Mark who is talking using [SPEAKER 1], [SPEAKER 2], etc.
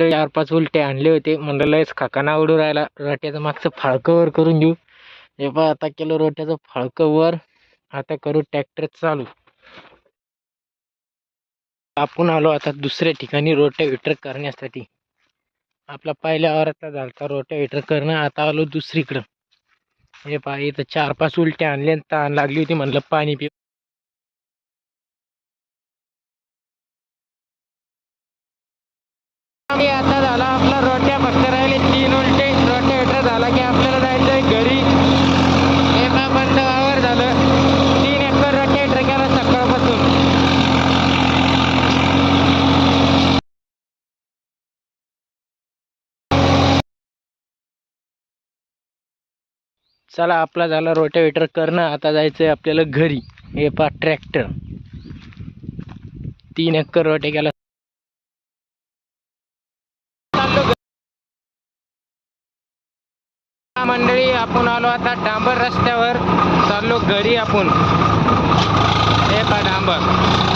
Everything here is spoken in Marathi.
[SPEAKER 1] चार पाच उलटे आणले होते. म्हणलं लयच खाकाना उडू राहिला. रोट्याचं मागचं फाळकं वर करून घेऊ. हे पहा आता केलं रोट्याचं फाळकं वर. आता करू ट्रॅक्टर चालू. आपण आलो आता दुसऱ्या ठिकाणी रोट्याविटर करण्यासाठी. आपला पहिल्या वारातला झालता रोट्याविटर करणं. आता आलो दुसरीकडं. हे पहा इथं चार पाच उलटे आणले आणि तहान लागली होती. म्हणलं पाणी पि की आता झाला आपला रोट्या फक्त राहिले तीन उलटे रोट्या विटर झाला की आपल्याला जायचंय घरी. बंद वावर झालं. तीन एकर रोट्या विटर केला सकाळपासून. चला आपला झाला रोटावेटर करणं. आता जायचंय आपल्याला घरी. हे पा ट्रॅक्टर तीन एकर रोटे केला मंडळी आपण आलो आता डांबर रस्त्यावर. चाललो घरी आपण. हे पा डांबर.